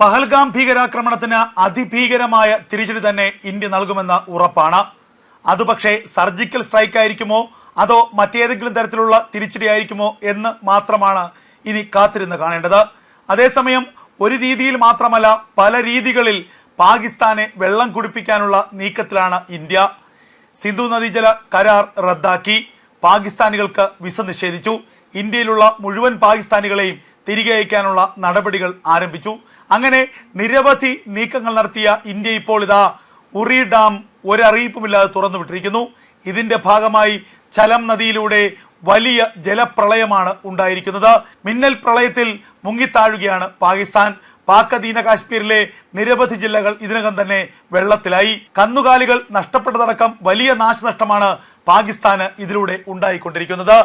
പഹൽഗാം ഭീകരാക്രമണത്തിന് അതിഭീകരമായ തിരിച്ചടി തന്നെ ഇന്ത്യ നൽകുമെന്ന് ഉറപ്പാണ്. അത് പക്ഷേ സർജിക്കൽ സ്ട്രൈക്ക് ആയിരിക്കുമോ അതോ മറ്റേതെങ്കിലും തരത്തിലുള്ള തിരിച്ചടി ആയിരിക്കുമോ എന്ന് മാത്രമാണ് ഇനി കാത്തിരുന്ന് കാണേണ്ടത്. അതേസമയം ഒരു രീതിയിൽ മാത്രമല്ല പല രീതികളിൽ പാകിസ്ഥാനെ വെള്ളം കുടിപ്പിക്കാനുള്ള നീക്കത്തിലാണ് ഇന്ത്യ. സിന്ധു നദീജല കരാർ റദ്ദാക്കി. പാകിസ്ഥാനികൾക്ക് വിസ നിഷേധിച്ചു. ഇന്ത്യയിലുള്ള മുഴുവൻ പാകിസ്ഥാനികളെയും തിരികെ അയക്കാനുള്ള നടപടികൾ ആരംഭിച്ചു. അങ്ങനെ നിരവധി നീക്കങ്ങൾ നടത്തിയ ഇന്ത്യ ഇപ്പോൾ ഇതാ ഉറി ഡാം ഒരറിയിപ്പുമില്ലാതെ തുറന്നു വിട്ടിരിക്കുന്നു. ഇതിന്റെ ഭാഗമായി ചലം നദിയിലൂടെ വലിയ ജലപ്രളയമാണ് ഉണ്ടായിരിക്കുന്നത്. മിന്നൽ പ്രളയത്തിൽ മുങ്ങിത്താഴുകയാണ് പാകിസ്ഥാൻ. പാക് അധീന കാശ്മീരിലെ നിരവധി ജില്ലകൾ ഇതിനകം തന്നെ വെള്ളത്തിലായി. കന്നുകാലികൾ നഷ്ടപ്പെട്ടതടക്കം വലിയ നാശനഷ്ടമാണ് പാകിസ്ഥാന് ഇതിലൂടെ ഉണ്ടായിക്കൊണ്ടിരിക്കുന്നത്.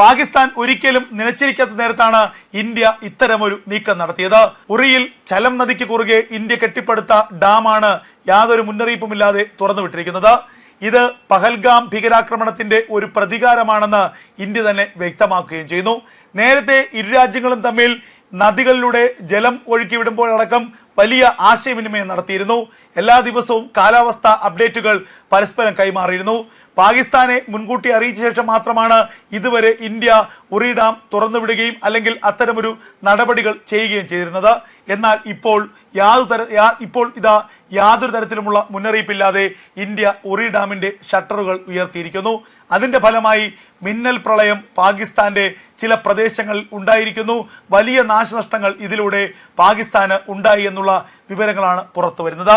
പാകിസ്ഥാൻ ഒരിക്കലും നനച്ചിരിക്കാത്ത നേരത്താണ് ഇന്ത്യ ഇത്തരമൊരു നീക്കം നടത്തിയത്. ഉറിയിൽ ചലം നദിക്ക് കുറുകെ ഇന്ത്യ കെട്ടിപ്പടുത്ത ഡാമാണ് യാതൊരു മുന്നറിയിപ്പുമില്ലാതെ തുറന്നുവിട്ടിരിക്കുന്നത്. ഇത് പഹൽഗാം ഭീകരാക്രമണത്തിന്റെ ഒരു പ്രതികാരമാണെന്ന് ഇന്ത്യ തന്നെ വ്യക്തമാക്കുകയും ചെയ്യുന്നു. നേരത്തെ ഇരു രാജ്യങ്ങളും തമ്മിൽ നദികളിലൂടെ ജലം ഒഴുക്കി വിടുമ്പോഴടക്കം വലിയ ആശയവിനിമയം നടത്തിയിരുന്നു. എല്ലാ ദിവസവും കാലാവസ്ഥ അപ്ഡേറ്റുകൾ പരസ്പരം കൈമാറിയിരുന്നു. പാകിസ്ഥാനെ മുൻകൂട്ടി അറിയിച്ച ശേഷം മാത്രമാണ് ഇതുവരെ ഇന്ത്യ ഉറി ഡാം തുറന്നുവിടുകയും അല്ലെങ്കിൽ അത്തരമൊരു നടപടികൾ ചെയ്യുകയും ചെയ്തിരുന്നത്. എന്നാൽ ഇപ്പോൾ യാതൊരു തര ഇപ്പോൾ ഇതാ യാതൊരു തരത്തിലുമുള്ള മുന്നറിയിപ്പില്ലാതെ ഇന്ത്യ ഉറി ഡാമിന്റെ ഷട്ടറുകൾ ഉയർത്തിയിരിക്കുന്നു. അതിന്റെ ഫലമായി മിന്നൽ പ്രളയം പാകിസ്ഥാന്റെ ചില പ്രദേശങ്ങളിൽ ഉണ്ടായിരിക്കുന്നു. വലിയ നാശനഷ്ടങ്ങൾ ഇതിലൂടെ പാകിസ്ഥാന് ഉണ്ടായി എന്നുള്ള വിവരങ്ങളാണ് പുറത്തു വരുന്നത്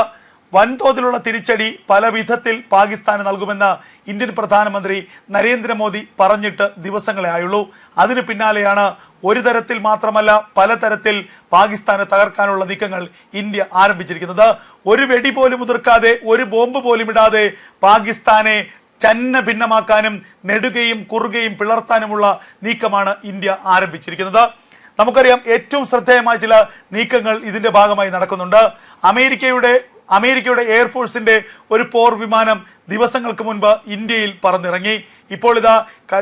വൻതോതിലുള്ള തിരിച്ചടി പല വിധത്തിൽ പാകിസ്ഥാന് നൽകുമെന്ന് ഇന്ത്യൻ പ്രധാനമന്ത്രി നരേന്ദ്രമോദി പറഞ്ഞിട്ട് ദിവസങ്ങളെ ആയുള്ളൂ. അതിന് പിന്നാലെയാണ് ഒരു തരത്തിൽ മാത്രമല്ല പലതരത്തിൽ പാകിസ്ഥാനെ തകർക്കാനുള്ള നീക്കങ്ങൾ ഇന്ത്യ ആരംഭിച്ചിരിക്കുന്നത്. ഒരു വെടി പോലും ഉതിർക്കാതെ ഒരു ബോംബ് പോലും ഇടാതെ പാകിസ്ഥാനെ ചന്ന ഭിന്നമാക്കാനും നെടുകയും കുറുകയും പിളർത്താനുമുള്ള നീക്കമാണ് ഇന്ത്യ ആരംഭിച്ചിരിക്കുന്നത്. നമുക്കറിയാം ഏറ്റവും ശ്രദ്ധേയമായ ചില നീക്കങ്ങൾ ഇതിന്റെ ഭാഗമായി നടക്കുന്നുണ്ട്. അമേരിക്കയുടെ അമേരിക്കയുടെ എയർഫോഴ്സിന്റെ ഒരു പോർ വിമാനം ദിവസങ്ങൾക്ക് മുൻപ് ഇന്ത്യയിൽ പറന്നിറങ്ങി. ഇപ്പോൾ ഇതാ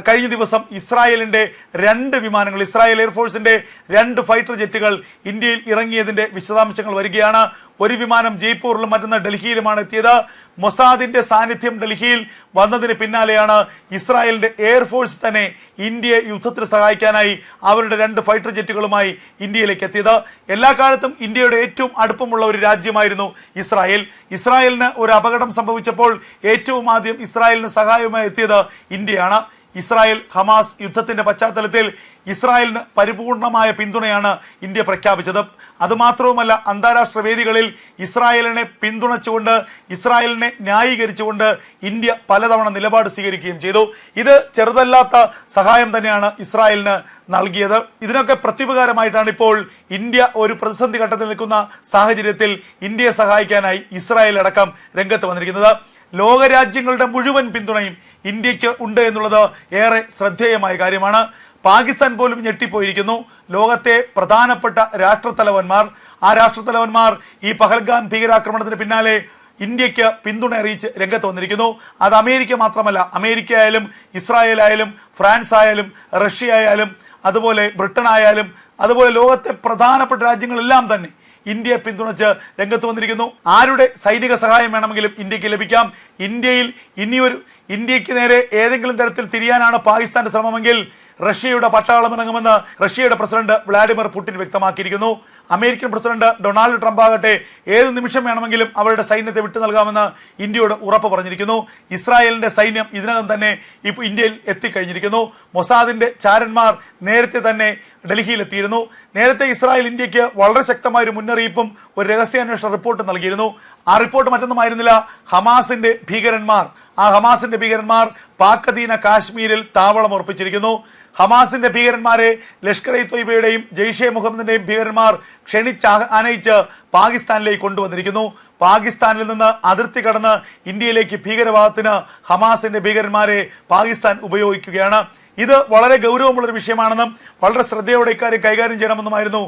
കഴിഞ്ഞ ദിവസം ഇസ്രായേലിന്റെ രണ്ട് വിമാനങ്ങൾ ഇസ്രായേൽ എയർഫോഴ്സിന്റെ രണ്ട് ഫൈറ്റർ ജെറ്റുകൾ ഇന്ത്യയിൽ ഇറങ്ങിയതിന്റെ വിശദാംശങ്ങൾ വരികയാണ്. ഒരു വിമാനം ജയ്പൂരിലും മറ്റൊന്ന് ഡൽഹിയിലുമാണ് എത്തിയത്. മൊസാദിന്റെ സാന്നിധ്യം ഡൽഹിയിൽ വന്നതിന് പിന്നാലെയാണ് ഇസ്രായേലിന്റെ എയർഫോഴ്സ് തന്നെ ഇന്ത്യയെ യുദ്ധത്തിൽ സഹായിക്കാനായി അവരുടെ രണ്ട് ഫൈറ്റർ ജെറ്റുകളുമായി ഇന്ത്യയിലേക്ക് എത്തിയത്. എല്ലാ കാലത്തും ഇന്ത്യയുടെ ഏറ്റവും അടുപ്പമുള്ള ഒരു രാജ്യമായിരുന്നു ഇസ്രായേൽ. ഇസ്രായേലിന് ഒരു അപകടം സംഭവിച്ചപ്പോൾ ഏറ്റവും ആദ്യം ഇസ്രായേലിന് സഹായവുമായി എത്തിയത് ഇന്ത്യയാണ്. ഇസ്രായേൽ ഹമാസ് യുദ്ധത്തിന്റെ പശ്ചാത്തലത്തിൽ ഇസ്രായേലിന് പരിപൂർണമായ പിന്തുണയാണ് ഇന്ത്യ പ്രഖ്യാപിച്ചത്. അതുമാത്രവുമല്ല അന്താരാഷ്ട്ര വേദികളിൽ ഇസ്രായേലിനെ പിന്തുണച്ചുകൊണ്ട് ഇസ്രായേലിനെ ന്യായീകരിച്ചുകൊണ്ട് ഇന്ത്യ പലതവണ നിലപാട് സ്വീകരിക്കുകയും ചെയ്തു. ഇത് ചെറുതല്ലാത്ത സഹായം തന്നെയാണ് ഇസ്രായേലിന് നൽകിയത്. ഇതിനൊക്കെ പ്രത്യുപകാരമായിട്ടാണ് ഇപ്പോൾ ഇന്ത്യ ഒരു പ്രതിസന്ധി ഘട്ടത്തിൽ നിൽക്കുന്ന സാഹചര്യത്തിൽ ഇന്ത്യയെ സഹായിക്കാനായി ഇസ്രായേൽ അടക്കം രംഗത്ത് വന്നിരിക്കുന്നത്. ലോകരാജ്യങ്ങളുടെ മുഴുവൻ പിന്തുണയും ഇന്ത്യയ്ക്ക് ഉണ്ട് എന്നുള്ളത് ഏറെ ശ്രദ്ധേയമായ കാര്യമാണ്. പാകിസ്ഥാൻ പോലും ഞെട്ടിപ്പോയിരിക്കുന്നു. ലോകത്തെ പ്രധാനപ്പെട്ട രാഷ്ട്രത്തലവന്മാർ ആ രാഷ്ട്രത്തലവന്മാർ ഈ പഹൽഗാം ഭീകരാക്രമണത്തിന് പിന്നാലെ ഇന്ത്യയ്ക്ക് പിന്തുണ അറിയിച്ച് രംഗത്ത് വന്നിരിക്കുന്നു. അത് അമേരിക്ക മാത്രമല്ല അമേരിക്ക ആയാലും ഇസ്രായേൽ ആയാലും ഫ്രാൻസ് ആയാലും റഷ്യ ആയാലും അതുപോലെ ബ്രിട്ടൻ ആയാലും അതുപോലെ ലോകത്തെ പ്രധാനപ്പെട്ട രാജ്യങ്ങളെല്ലാം തന്നെ ഇന്ത്യയെ പിന്തുണച്ച് രംഗത്ത് വന്നിരിക്കുന്നു. ആരുടെ സൈനിക സഹായം വേണമെങ്കിലും ഇന്ത്യയ്ക്ക് ലഭിക്കാം. ഇന്ത്യയിൽ ഇനിയൊരു ഇന്ത്യയ്ക്ക് നേരെ ഏതെങ്കിലും തരത്തിൽ തിരിയാനാണ് പാകിസ്ഥാന്റെ ശ്രമമെങ്കിൽ റഷ്യയുടെ പട്ടാളം ഇറങ്ങുമെന്ന് റഷ്യയുടെ പ്രസിഡന്റ് വ്ളാഡിമിർ പുടിൻ വ്യക്തമാക്കിയിരിക്കുന്നു. അമേരിക്കൻ പ്രസിഡന്റ് ഡൊണാൾഡ് ട്രംപ് ആകട്ടെ ഏത് നിമിഷം വേണമെങ്കിലും അവരുടെ സൈന്യത്തെ വിട്ടു നൽകാമെന്ന് ഇന്ത്യയോട് ഉറപ്പ് പറഞ്ഞിരിക്കുന്നു. ഇസ്രായേലിന്റെ സൈന്യം ഇതിനകം തന്നെ ഇപ്പോൾ ഇന്ത്യയിൽ എത്തിക്കഴിഞ്ഞിരിക്കുന്നു. മൊസാദിന്റെ ചാരന്മാർ നേരത്തെ തന്നെ ഡൽഹിയിൽ എത്തിയിരുന്നു നേരത്തെ ഇസ്രായേൽ ഇന്ത്യയ്ക്ക് വളരെ ശക്തമായ ഒരു മുന്നറിയിപ്പും ഒരു രഹസ്യാന്വേഷണ റിപ്പോർട്ടും നൽകിയിരുന്നു. ആ റിപ്പോർട്ട് മറ്റൊന്നുമായിരുന്നില്ല ഹമാസിന്റെ ഭീകരന്മാർ ആ ഹമാസിന്റെ ഭീകരന്മാർ പാക്കദീന കാശ്മീരിൽ താവളം ഉറപ്പിച്ചിരിക്കുന്നു. ഹമാസിന്റെ ഭീകരന്മാരെ ലഷ്കർ ഇ തൊയ്ബയുടെയും ജെയ്ഷെ മുഹമ്മദിന്റെയും ഭീകരന്മാർ ക്ഷണിച്ച് ആനയിച്ച് പാകിസ്ഥാനിലേക്ക് കൊണ്ടുവന്നിരിക്കുന്നു. പാകിസ്ഥാനിൽ നിന്ന് അതിർത്തി കടന്ന് ഇന്ത്യയിലേക്ക് ഭീകരവാദത്തിന് ഹമാസിന്റെ ഭീകരന്മാരെ പാകിസ്ഥാൻ ഉപയോഗിക്കുകയാണ്. ഇത് വളരെ ഗൗരവമുള്ള ഒരു വിഷയമാണെന്നും വളരെ ശ്രദ്ധയോടെ ഇക്കാര്യം കൈകാര്യം ചെയ്യണമെന്നുമായിരുന്നു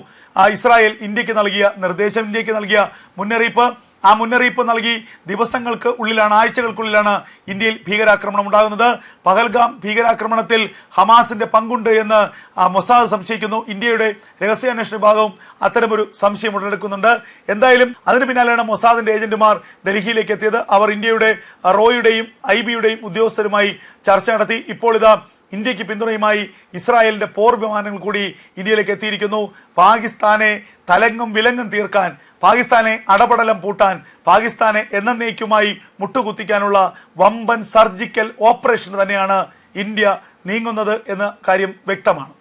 ഇസ്രായേൽ ഇന്ത്യയ്ക്ക് നൽകിയ നിർദ്ദേശം ഇന്ത്യയ്ക്ക് നൽകിയ മുന്നറിയിപ്പ്. ആ മുന്നറിയിപ്പ് നൽകി ദിവസങ്ങൾക്ക് ഉള്ളിലാണ് ആഴ്ചകൾക്കുള്ളിലാണ് ഇന്ത്യയിൽ ഭീകരാക്രമണം ഉണ്ടാകുന്നത്. പഹൽഗാം ഭീകരാക്രമണത്തിൽ ഹമാസിന്റെ പങ്കുണ്ട് എന്ന് മൊസാദ് സംശയിക്കുന്നു. ഇന്ത്യയുടെ രഹസ്യാന്വേഷണ വിഭാഗവും അത്തരമൊരു സംശയം ഉടലെടുക്കുന്നുണ്ട്. എന്തായാലും അതിന് പിന്നാലെയാണ് മൊസാദിന്റെ ഏജന്റുമാർ ഡൽഹിയിലേക്ക് എത്തിയത്. അവർ ഇന്ത്യയുടെ റോയുടെയും ഐ ബിയുടെയും ഉദ്യോഗസ്ഥരുമായി ചർച്ച നടത്തി. ഇപ്പോൾ ഇതാ ഇന്ത്യയ്ക്ക് പിന്തുണയുമായി ഇസ്രായേലിന്റെ പോർ വിമാനങ്ങൾ കൂടി ഇന്ത്യയിലേക്ക് എത്തിയിരിക്കുന്നു. പാകിസ്ഥാനെ തലങ്ങും വിലങ്ങും തീർക്കാൻ പാകിസ്ഥാനെ അടപടലം പൂട്ടാൻ പാകിസ്ഥാനെ എന്നേക്കുമായി മുട്ടുകുത്തിക്കാനുള്ള വമ്പൻ സർജിക്കൽ ഓപ്പറേഷൻ തന്നെയാണ് ഇന്ത്യ നീങ്ങുന്നത് എന്ന കാര്യം വ്യക്തമാണ്.